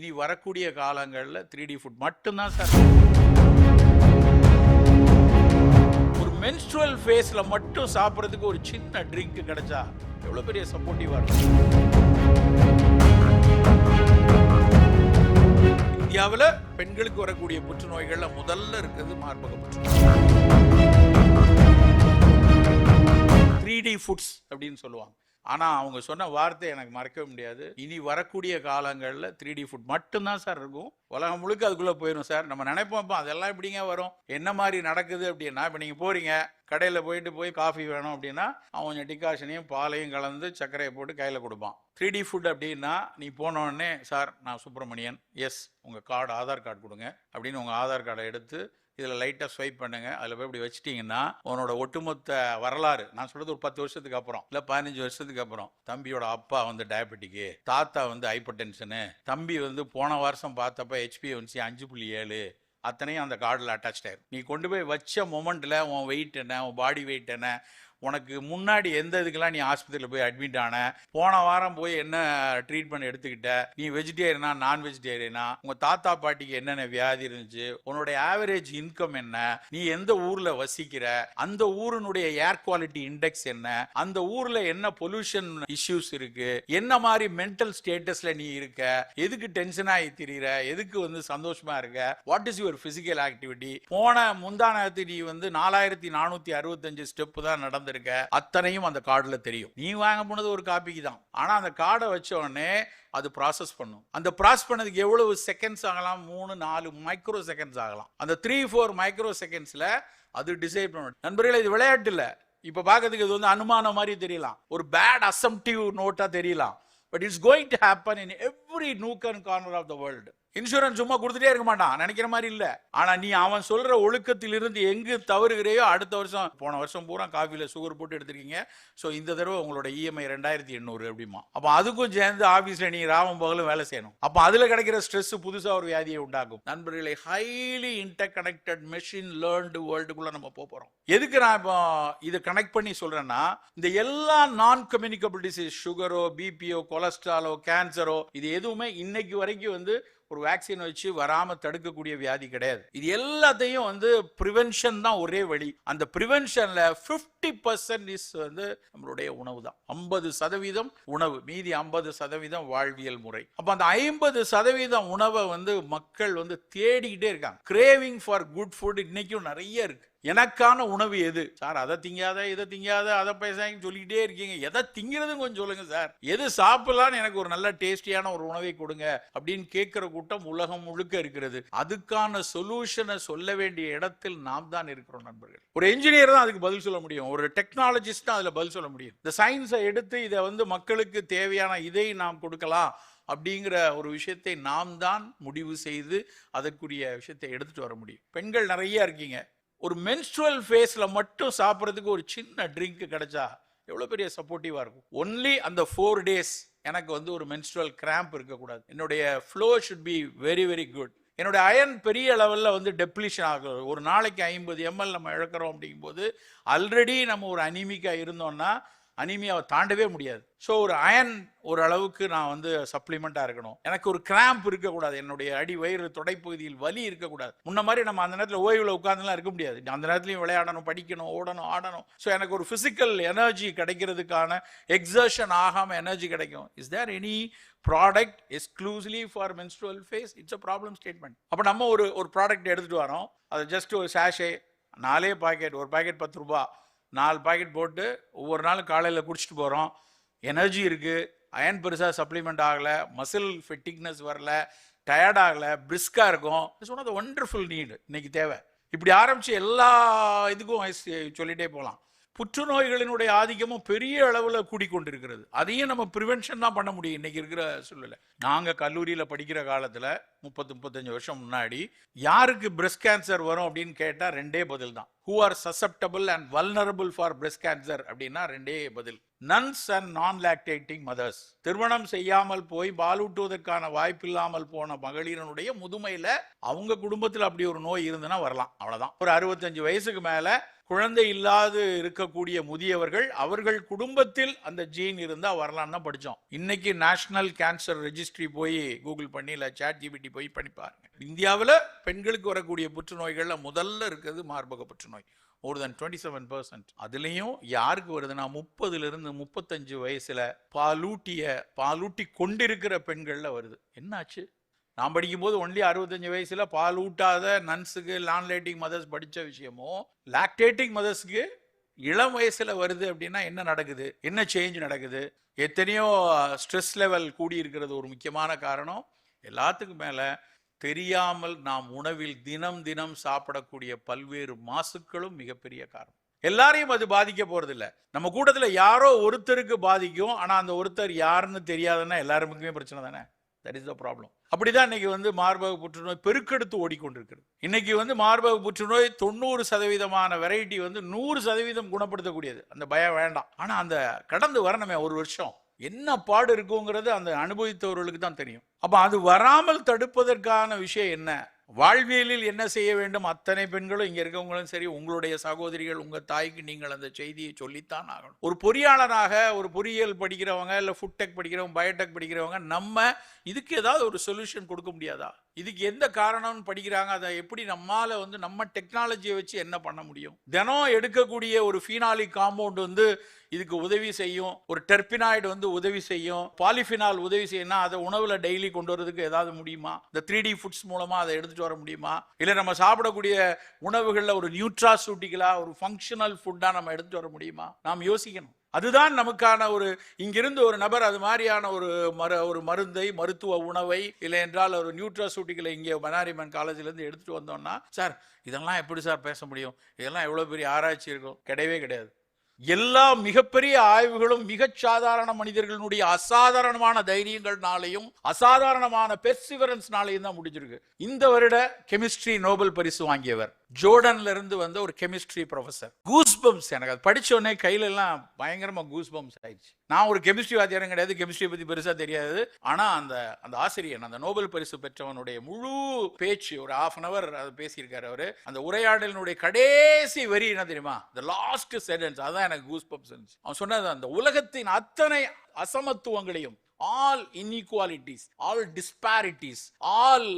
இனி வரக்கூடிய காலங்களில் த்ரீ டி ஃபுட் மட்டும்தான் சார். ஒரு மென்ஸ்ட்ரல் ஃபேஸில் மட்டும் சாப்பிட்றதுக்கு ஒரு சின்ன ட்ரிங்க் கிடைச்சா எவ்வளோ பெரிய சப்போர்ட்டிவாக இருக்கும். இந்தியாவில் பெண்களுக்கு வரக்கூடிய புற்றுநோய்களில் முதல்ல இருக்கிறது மார்பக புற்றுநோய். த்ரீ டி ஃபுட்ஸ் அப்படின்னு சொல்லுவாங்க. ஆனால் அவங்க சொன்ன வார்த்தை எனக்கு மறக்கவே முடியாது. இனி வரக்கூடிய காலங்களில் த்ரீ டி ஃபுட் மட்டும்தான் சார் இருக்கும். உலகம் முழுக்க அதுக்குள்ளே போயிடும் சார் நம்ம நினைப்போம் அதெல்லாம் எப்படிங்க வரும்? என்ன மாதிரி நடக்குது அப்படின்னா இப்போ நீங்கள் போகிறீங்க கடையில் போயிட்டு போய் காஃபி வேணும் அப்படின்னா அவன் கொஞ்சம் டிகாஷனையும் பாலையும் கலந்து சர்க்கரையை போட்டு கையில் கொடுப்பான். த்ரீ டி ஃபுட் அப்படின்னா நீ போனோடனே சார் நான் சுப்பிரமணியன். எஸ் உங்கள் கார்டு ஆதார் கார்டு கொடுங்க. அப்படின்னு உங்கள் ஆதார் கார்டை எடுத்து இதில் லைட்டாக ஸ்வைப் பண்ணுங்க. அதில் போய் இப்படி வச்சிட்டிங்கன்னா உன்னோட ஒட்டுமொத்த வரலாறு நான் சொல்கிறது ஒரு பத்து வருஷத்துக்கு அப்புறம் இல்லை பதினஞ்சு வருஷத்துக்கு அப்புறம் தம்பியோட அப்பா வந்து டயபெட்டிக்கு தாத்தா வந்து ஹைப்பர் டென்ஷனு தம்பி வந்து போன வருஷம் பார்த்தப்ப ஹெச்பி அஞ்சு புள்ளி ஏழு அத்தனையும் அந்த கார்டில் அட்டாச் ஆயிரும். நீ கொண்டு போய் வச்ச மொமெண்ட்டில் உன் வெயிட் என்ன உன் பாடி வெயிட் என்ன உனக்கு முன்னாடி எந்த இதுக்கெல்லாம் நீ ஆஸ்பத்திரியில் போய் அட்மிட் ஆன? போன வாரம் போய் என்ன ட்ரீட்மெண்ட் எடுத்துக்கிட்ட? நீ வெஜிடேரியனா நான் வெஜிடேரியனா உங்க தாத்தா பாட்டிக்கு என்னென்ன வியாதி இருந்துச்சு? உன்னோட ஆவரேஜ் இன்கம் என்ன? நீ எந்த ஊர்ல வசிக்கிற? அந்த ஊரினுடைய ஏர் குவாலிட்டி இண்டெக்ஸ் என்ன? அந்த ஊர்ல என்ன பொல்யூஷன் இஷ்யூஸ் இருக்கு? என்ன மாதிரி மென்டல் ஸ்டேட்டஸ்ல நீ இருக்க? எதுக்கு டென்ஷன் ஆகி திரியிற? எதுக்கு வந்து சந்தோஷமா இருக்க? What is your physical activity போன முந்தானத்து நீ வந்து நாலாயிரத்தி நானூத்தி அறுபத்தஞ்சு ஸ்டெப் தான் வந்திருக்க அத்தனையும் அந்த கார்டில் தெரியும். நீ வாங்க போனது ஒரு காப்பிக்கு தான். ஆனால் அந்த கார்டை வச்ச உடனே அது ப்ராசஸ் பண்ணும். அந்த ப்ராசஸ் பண்ணதுக்கு எவ்வளவு செகண்ட்ஸ் ஆகலாம்? மூணு நாலு மைக்ரோ செகண்ட்ஸ் ஆகலாம். அந்த த்ரீ ஃபோர் மைக்ரோ செகண்ட்ஸில் அது டிசைட் பண்ணணும். நண்பர்களே இது விளையாட்டு இல்லை. இப்போ பார்க்கறதுக்கு இது வந்து அனுமானம் மாதிரி தெரியலாம். ஒரு பேட் அசம்டிவ் நோட்டாக தெரியலாம். But it's going to happen in every nook and corner of the world insurance சும்மா கொடுத்துட்டே இருக்க மாட்டான். நினைக்கிற மாதிரி இல்ல. ஆனா நீ அவன் சொல்ற ஒழுக்கத்திலிருந்து எங்கு தவறுகிறையோ அடுத்த வருஷம் போன வருஷம் பூரா காஃபியில சுகர் போட்டு எடுத்திருக்கீங்க. ஸோ இந்த தடவை உங்களோட இஎம்ஐ ரெண்டாயிரத்தி எண்ணூறு அப்படிமா அப்போ அதுக்கும் சேர்ந்து ஆஃபீஸில் நீ ராவம் பகலும் வேலை செய்யணும். அப்போ அதுல கிடைக்கிற ஸ்ட்ரெஸ் புதுசாக ஒரு வியாதியை உண்டாக்கும். நண்பர்களை highly interconnected machine learned வேர்ல்டுக்குள்ள நம்ம போக போறோம். எதுக்கு நான் இப்போ இதை கனெக்ட் பண்ணி சொல்றேன்னா இந்த எல்லா நான் கம்யூனிகபிள் டிசீஸ் சுகரோ பிபிஓ கொலஸ்ட்ராலோ கேன்சரோ இது எதுவுமே இன்னைக்கு வரைக்கும் வந்து ஒரு வேக்சின் வச்சு வராமல் தடுக்கக்கூடிய வியாதி கிடையாது. இது எல்லாத்தையும் வந்து ப்ரிவென்ஷன் தான் ஒரே வழி. அந்த ப்ரிவென்ஷனில் ஃபிஃப்டி பர்சன்ட் இஸ் வந்து நம்மளுடைய உணவு தான். ஐம்பது சதவீதம் உணவு. மீதி ஐம்பது சதவீதம் வாழ்வியல் முறை. அப்போ அந்த ஐம்பது சதவீதம் உணவை வந்து மக்கள் வந்து தேடிக்கிட்டே இருக்காங்க. கிரேவிங் ஃபார் குட் ஃபுட் இன்னைக்கும் நிறைய இருக்கு. எனக்கான உணவு எது? சார் அதை திங்காத இதை திங்காத அதை பேசாங்க சொல்லிக்கிட்டே இருக்கீங்க. எதை திங்கிறதுன்னு கொஞ்சம் சொல்லுங்க சார். எது சாப்பிடலான்னு எனக்கு ஒரு நல்ல டேஸ்டியான ஒரு உணவை கொடுங்க அப்படின்னு கேட்கிற கூட்டம் உலகம் முழுக்க இருக்கிறது. அதுக்கான சொல்யூஷனை சொல்ல வேண்டிய இடத்தில் நாம் தான் இருக்கிறோம் நண்பர்கள். ஒரு என்ஜினியர் தான் அதுக்கு பதில் சொல்ல முடியும். ஒரு டெக்னாலஜிஸ்ட் அதில் அதுல பதில் சொல்ல முடியும். இந்த சயின்ஸை எடுத்து இதை வந்து மக்களுக்கு தேவையான இதை நாம் கொடுக்கலாம் அப்படிங்கிற ஒரு விஷயத்தை நாம் தான் முடிவு செய்து அதற்குரிய விஷயத்தை எடுத்துட்டு வர முடியும். பெண்கள் நிறைய இருக்கீங்க. ஒரு மென்ஸ்ட்ரல் ஃபேஸில் மட்டும் சாப்பிட்றதுக்கு ஒரு சின்ன ட்ரிங்க் கிடைச்சா எவ்வளோ பெரிய சப்போர்ட்டிவாக இருக்கும்? ஒன்லி அந்த ஃபோர் டேஸ் எனக்கு வந்து ஒரு மென்ஸ்ட்ரல் கிராம்ப் இருக்கக்கூடாது. என்னுடைய flow should be very very good என்னுடைய அயன் பெரிய லெவலில் வந்து டெப்ளிஷன் ஆகுது ஒரு நாளைக்கு ஐம்பது எம்எல் நம்ம இழக்கிறோம் அப்படிங்கும்போது ஆல்ரெடி நம்ம ஒரு அனிமிக்காக இருந்தோம்னா அனிமியாவை தாண்டவே முடியாது. ஸோ ஒரு அயன் ஒரு அளவுக்கு நான் வந்து சப்ளிமெண்ட்டாக இருக்கணும். எனக்கு ஒரு கிராம்ப் இருக்கக்கூடாது. என்னுடைய அடி வயிறு தொடைப்பகுதியில் வலி இருக்கக்கூடாது. முன்ன மாதிரி நம்ம அந்த நேரத்தில் ஓய்வில் உட்காந்துலாம் இருக்க முடியாது. அந்த நேரத்துலையும் விளையாடணும் படிக்கணும் ஓடணும் ஆடணும். ஸோ எனக்கு ஒரு ஃபிசிக்கல் எனர்ஜி கிடைக்கிறதுக்கான எக்ஸர்ஷன் ஆகாமல் எனர்ஜி கிடைக்கும். Is there any product exclusively for menstrual phase it's a problem statement அப்போ நம்ம ஒரு ஒரு ப்ராடக்ட் எடுத்துகிட்டு வரோம். அது ஜஸ்ட் ஒரு சாஷே நாலே பாக்கெட் ஒரு பாக்கெட் பத்து ரூபா. நாலு பாக்கெட் போட்டு ஒவ்வொரு நாளும் காலையில் குடிச்சிட்டு போகிறோம் எனர்ஜி இருக்குது அயன் பெருசாக சப்ளிமெண்ட் ஆகலை. மசில் ஃபிட்டிக்னஸ் வரல. டயர்ட் ஆகலை. பிரிஸ்காக இருக்கும். It's one of the wonderful need இன்னைக்கு தேவை. இப்படி ஆரம்பித்து எல்லா இதுக்கும் ஐஸ்- போகலாம் புற்றுநோய்களினுடைய ஆதிக்கமும் பெரிய அளவில் கூடிக்கொண்டிருக்கிறது. அதையும் நம்ம ப்ரிவென்ஷன் தான் பண்ண முடியும். இன்னைக்கு இருக்கிற சூழ்நிலை. நாங்கள் கல்லூரியில் படிக்கிற காலத்தில் முப்பத்து முப்பத்தஞ்சு வருஷம் முன்னாடி யாருக்கு பிரஸ்ட் கேன்சர் வரும் அப்படின்னு கேட்டால் ரெண்டே பதில் தான். Who are susceptible and vulnerable for breast cancer அப்படின்னா ரெண்டே பதில். Nuns and non lactating mothers திருமணம் செய்யாமல் போய் பாலூட்டுவதற்கான வாய்ப்பில்லாமல் போன மகளிரனுடைய முதுமையில் அவங்க குடும்பத்தில் அப்படி ஒரு நோய் இருந்ததுன்னா வரலாம். அவ்வளோதான் ஒரு அறுபத்தஞ்சு வயசுக்கு மேலே குழந்தை இல்லாது இருக்கக்கூடிய முதியவர்கள் அவர்கள் குடும்பத்தில் அந்த ஜீன் இருந்தால் வரலான்னு தான் படித்தோம் இன்னைக்கு நேஷனல் கேன்சர் ரெஜிஸ்ட்ரி போய் கூகுள் பண்ணி இல்லை சேட் ஜிபிடி போய் பண்ணி பாருங்க. இந்தியாவில் பெண்களுக்கு வரக்கூடிய புற்றுநோய்களில் முதல்ல இருக்கிறது மார்பக புற்றுநோய். More than twenty seven percent அதுலேயும் யாருக்கு வருதுன்னா முப்பதுலேருந்து முப்பத்தஞ்சு வயசில் பாலூட்டிய பாலூட்டி கொண்டிருக்கிற பெண்களில் வருது. என்னாச்சு? நான் படிக்கும்போது ஒன்லி அறுபத்தஞ்சு வயசில் பால் ஊட்டாத நன்ஸுக்கு லேட்டிங் மதர்ஸ் படித்த விஷயமும் லாக்டேட்டிங் மதர்ஸ்க்கு இளம் வயசில் வருது அப்படின்னா என்ன நடக்குது? என்ன சேஞ்ச் நடக்குது? எத்தனையோ ஸ்ட்ரெஸ் லெவல் கூடி இருக்கிறது ஒரு முக்கியமான காரணம். எல்லாத்துக்கும் மேலே தெரியாமல் நாம் உணவில் தினம் தினம் சாப்பிடக்கூடிய பல்வேறு மாசுக்களும் மிகப்பெரிய காரணம். எல்லாரையும் அது பாதிக்க போகிறதில்ல நம்ம கூட்டத்தில் யாரோ ஒருத்தருக்கு பாதிக்கும் ஆனால் அந்த ஒருத்தர் யாருன்னு தெரியாதுன்னா எல்லாருக்குமே பிரச்சனை தானே? தட் இஸ் த ப்ராப்ளம் அப்படிதான் இன்னைக்கு வந்து மார்பக புற்றுநோய் பெருக்கெடுத்து ஓடிக்கொண்டிருக்கிறது. இன்னைக்கு வந்து மார்பக புற்றுநோய் தொண்ணூறு சதவீதமான வெரைட்டி வந்து நூறு சதவீதம் குணப்படுத்தக்கூடியது. அந்த பயம் வேண்டாம். ஆனால் அந்த கடந்து வரணுமே ஒரு வருஷம். என்ன பாடு இருக்குங்கிறது அந்த அனுபவித்தவர்களுக்கு தான் தெரியும். அப்போ அது வராமல் தடுப்பதற்கான விஷயம் என்ன? வாழ்வியலில் என்ன செய்ய வேண்டும்? அத்தனை பெண்களும் இங்கே இருக்கவங்களும் சரி உங்களுடைய சகோதரிகள் உங்கள் தாய்க்கு நீங்கள் அந்த செய்தியை சொல்லித்தான் ஆகணும். ஒரு பொறியாளராக ஒரு பொறியியல் படிக்கிறவங்க இல்லை ஃபுட் டெக் படிக்கிறவங்க பயோடெக் படிக்கிறவங்க நம்ம இதுக்கு ஏதாவது ஒரு சொல்யூஷன் கொடுக்க முடியாதா? இதுக்கு எந்த காரணம்னு படிக்கிறாங்க? அதை எப்படி நம்மால வந்து நம்ம டெக்னாலஜியை வச்சு என்ன பண்ண முடியும்? தினம் எடுக்கக்கூடிய ஒரு ஃபீனாலி காம்பவுண்ட் வந்து இதுக்கு உதவி செய்யும். ஒரு டெர்பினாய்டு வந்து உதவி செய்யும். பாலிஃபினால் உதவி செய்யணும்னா அதை உணவுல டெய்லி கொண்டு வரதுக்கு ஏதாவது முடியுமா? இந்த த்ரீ டி ஃபுட்ஸ் மூலமா அதை எடுத்துட்டு வர முடியுமா? இல்லை நம்ம சாப்பிடக்கூடிய உணவுகளில் ஒரு நியூட்ராசூட்டிக்கலா ஒரு ஃபங்க்ஷனல் ஃபுட்டா நம்ம எடுத்துட்டு வர முடியுமா? நாம் யோசிக்கணும். அதுதான் நமக்கான ஒரு இங்கிருந்து ஒரு நபர் அது மாதிரியான ஒரு மரு ஒரு மருந்தை மருத்துவ உணவை இல்லை என்றால் ஒரு நியூட்ராசூட்டிகளை இங்கே மனாரிமன் காலேஜ்லேருந்து எடுத்துகிட்டு வந்தோம்னா சார் இதெல்லாம் எப்படி சார் பேச முடியும்? இதெல்லாம் எவ்வளோ பெரிய ஆராய்ச்சி இருக்கும்? கிடையவே கிடையாது. எல்லா மிகப்பெரிய ஆய்வுகளும் மிகச் சாதாரண மனிதர்களுடைய அசாதாரணமான தைரியங்கள்னாலையும் அசாதாரணமான பெர்சிவரன்ஸ்னாலையும் தான் முடிஞ்சிருக்கு. இந்த வருட கெமிஸ்ட்ரி நோபல் பரிசு வாங்கியவர். ஜோர்டன்ல இருந்து வந்த ஒரு கெமிஸ்ட்ரி ப்ரொஃபசர் கூஸ் பம்ப்ஸ் எனக்கு. அது படிச்ச உடனே கையில எல்லாம் பயங்கரமா கூஸ் பம்ப்ஸ் ஆயிடுச்சு. நான் ஒரு கெமிஸ்ட்ரி வாத்தியாரம் கிடையாது. கெமிஸ்ட்ரி பத்தி பெருசா தெரியாது. ஆனா அந்த அந்த ஆசிரியர் அந்த நோபல் பரிசு பெற்றவனுடைய முழு பேச்சு ஒரு ஹாஃப் அன் அவர் அதை பேசியிருக்காரு அவரு. அந்த உரையாடலினுடைய கடைசி வரி என்ன தெரியுமா? த லாஸ்ட் சென்டென்ஸ் அதான் எனக்கு கூஸ் பம்ப்ஸ் அவன் சொன்னது அந்த உலகத்தின் அத்தனை அசமத்துவங்களையும் all inequalities all disparities all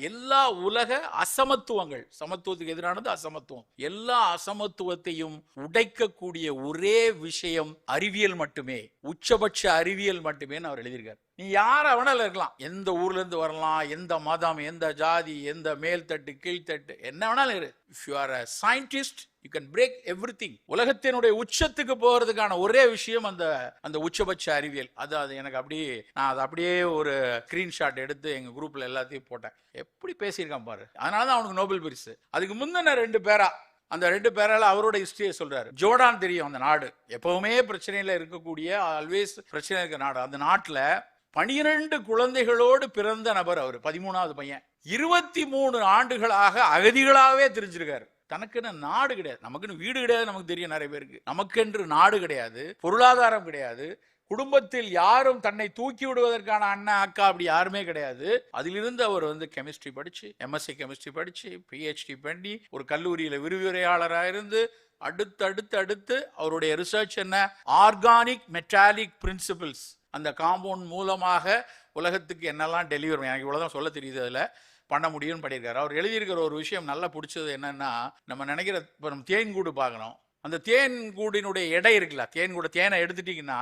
எல்லா உலக அசமத்துவங்கள் சமத்துவத்துக்கு எதிரானது அசமத்துவம். எல்லா அசமத்துவத்தையும் உடைக்கக்கூடிய ஒரே விஷயம் அறிவியல் மட்டுமே உச்சபட்ச அறிவியல் மட்டுமே அவர் எழுதியிருக்கார். நீ யார வேணாலும் இருக்கலாம்? எந்த ஊர்ல இருந்து வரலாம்? எந்த மதம்? எந்த ஜாதி? எந்த மேல்தட்டு கீழ்த்தட்டு என்ன வேணாலும் இரு. If you are a scientist you can break everything உலகத்தினுடைய உச்சத்துக்கு போகிறதுக்கான ஒரே விஷயம் அந்த அந்த உச்சபட்ச அறிவியல். அது அது எனக்கு அப்படியே நான் அதை அப்படியே ஒரு ஸ்க்ரீன்ஷாட் எடுத்து எங்கள் குரூப்பில் எல்லாத்தையும் போட்டேன். எப்படி பேசியிருக்கான் பாரு. அதனால தான் அவனுக்கு நோபல் பரிசு. அதுக்கு முந்தின ரெண்டு பேரா அந்த ரெண்டு பேரால் அவரோட ஹிஸ்டரியை சொல்றாரு. ஜோர்டான் தெரியும் அந்த நாடு. எப்பவுமே பிரச்சனையில இருக்கக்கூடிய ஆல்வேஸ் பிரச்சனை இருக்க நாடு. அந்த நாட்டில் பனிரெண்டு குழந்தைகளோடு பிறந்த நபர் அவர் பதிமூணாவது பையன். இருபத்தி மூணு ஆண்டுகளாக அகதிகளாகவே தெரிஞ்சிருக்காரு. தனக்குன்னு நாடு கிடையாது. நமக்குன்னு வீடு கிடையாது நமக்கு தெரியும் நிறைய பேருக்கு. நமக்கென்று நாடு கிடையாது பொருளாதாரம் கிடையாது குடும்பத்தில் யாரும் தன்னை தூக்கி விடுவதற்கான அண்ணா அக்கா அப்படி யாருமே கிடையாது. அதிலிருந்து அவர் வந்து கெமிஸ்ட்ரி படிச்சு எம்எஸ்சி கெமிஸ்ட்ரி படிச்சு பிஹெச்டி பண்ணி ஒரு கல்லூரியில விரிவுரையாளராக இருந்து அடுத்து அடுத்து அடுத்து அவருடைய ரிசர்ச் என்ன? ஆர்கானிக் மெட்டாலிக் பிரின்சிபிள்ஸ் அந்த காம்பவுண்ட் மூலமாக உலகத்துக்கு என்னெல்லாம் டெலிவரி எனக்கு இவ்வளோதான் சொல்ல தெரியுது அதில். பண்ண முடியும்னு பண்ணியிருக்காரு. அவர் எழுதியிருக்கிற ஒரு விஷயம் நல்லா பிடிச்சது என்னென்னா நம்ம நினைக்கிற இப்போ நம்ம தேன்கூடு பார்க்கணும். அந்த தேன்கூடினுடைய எடை இருக்குல்ல தேன்கூட தேனை எடுத்துட்டீங்கன்னா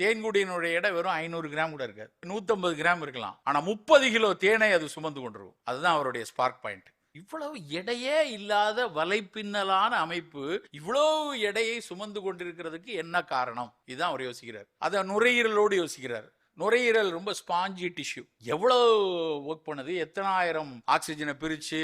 தேன்கூடியினுடைய எடை வெறும் ஐநூறு கிராம் கூட இருக்காது. நூற்றம்பது கிராம் இருக்கலாம். ஆனால் முப்பது கிலோ தேனை அது சுமந்து கொண்டிருக்கும். அதுதான் அவருடைய ஸ்பார்க் பாயிண்ட் இவ்வளவு எடையே இல்லாத வலைப்பின்னலான அமைப்பு இவ்வளவு எடையை சுமந்து கொண்டிருக்கிறதுக்கு என்ன காரணம்? இதுதான் அவர் யோசிக்கிறார். அதை நுரையீரலோடு யோசிக்கிறார். நுரையீரல் ரொம்ப ஸ்பாஞ்சி டிஷ்யூ எவ்வளவு ஒர்க் பண்ணுது? எத்தனாயிரம் ஆக்சிஜனை பிரித்து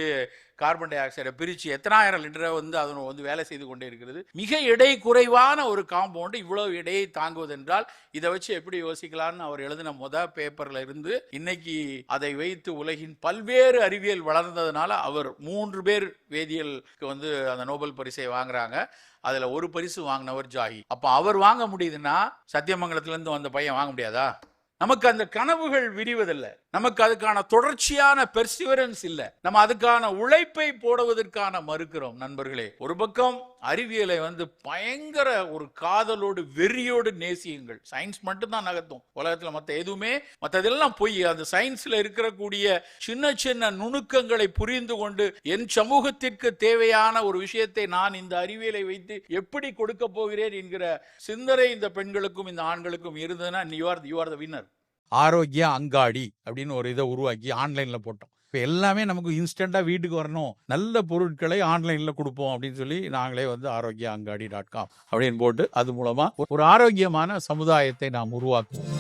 கார்பன் டை ஆக்சைடை பிரித்து எத்தனாயிரம் லிட்டரை வந்து அதனை வந்து வேலை செய்து கொண்டே இருக்கிறது. மிக எடை குறைவான ஒரு காம்பவுண்டு இவ்வளவு எடையை தாங்குவதென்றால் இதை வச்சு எப்படி யோசிக்கலாம்னு அவர் எழுதின முத பேப்பர்ல இருந்து இன்னைக்கு அதை வைத்து உலகின் பல்வேறு அறிவியல் வளர்ந்ததுனால அவர் மூன்று பேர் வேதியியலுக்கு வந்து அந்த நோபல் பரிசை வாங்குறாங்க. அதுல ஒரு பரிசு வாங்கினவர் ஜாகி. அப்ப அவர் வாங்க முடியுதுன்னா சத்தியமங்கலத்துல இருந்து வந்த பையன் வாங்க முடியாதா? நமக்கு அந்த கனவுகள் விரிவதில்லை. நமக்கு அதுக்கான தொடர்ச்சியான பெர்சிவரன்ஸ் இல்லை. நம்ம அதுக்கான உழைப்பை போடுவதற்கான மறுக்கிறோம் நண்பர்களே. ஒரு பக்கம் அறிவியலை வந்து பயங்கர ஒரு காதலோடு வெறியோடு நேசியுங்கள். சயின்ஸ் மட்டும்தான் நகர்த்தும். உலகத்தில் மற்ற எதுவுமே மற்றதெல்லாம் பொய். அந்த சயின்ஸில் இருக்கக்கூடிய சின்ன சின்ன நுணுக்கங்களை புரிந்து கொண்டு என் சமூகத்திற்கு தேவையான ஒரு விஷயத்தை நான் இந்த அறிவியலை வைத்து எப்படி கொடுக்க போகிறேன் என்கிற சிந்தனை இந்த பெண்களுக்கும் இந்த ஆண்களுக்கும் இருந்ததுன்னா you are you are the winner ஆரோக்கிய அங்காடி அப்படின்னு ஒரு இதை உருவாக்கி ஆன்லைன்ல போட்டோம். இப்போ எல்லாமே நமக்கு இன்ஸ்டண்ட்டாக வீட்டுக்கு வரணும். நல்ல பொருட்களை ஆன்லைனில் கொடுப்போம் அப்படின்னு சொல்லி நாங்களே வந்து ஆரோக்கிய அங்காடி டாட் காம் அப்படின்னு போட்டு அது மூலமாக ஒரு ஆரோக்கியமான சமுதாயத்தை நாம் உருவாக்குவோம்.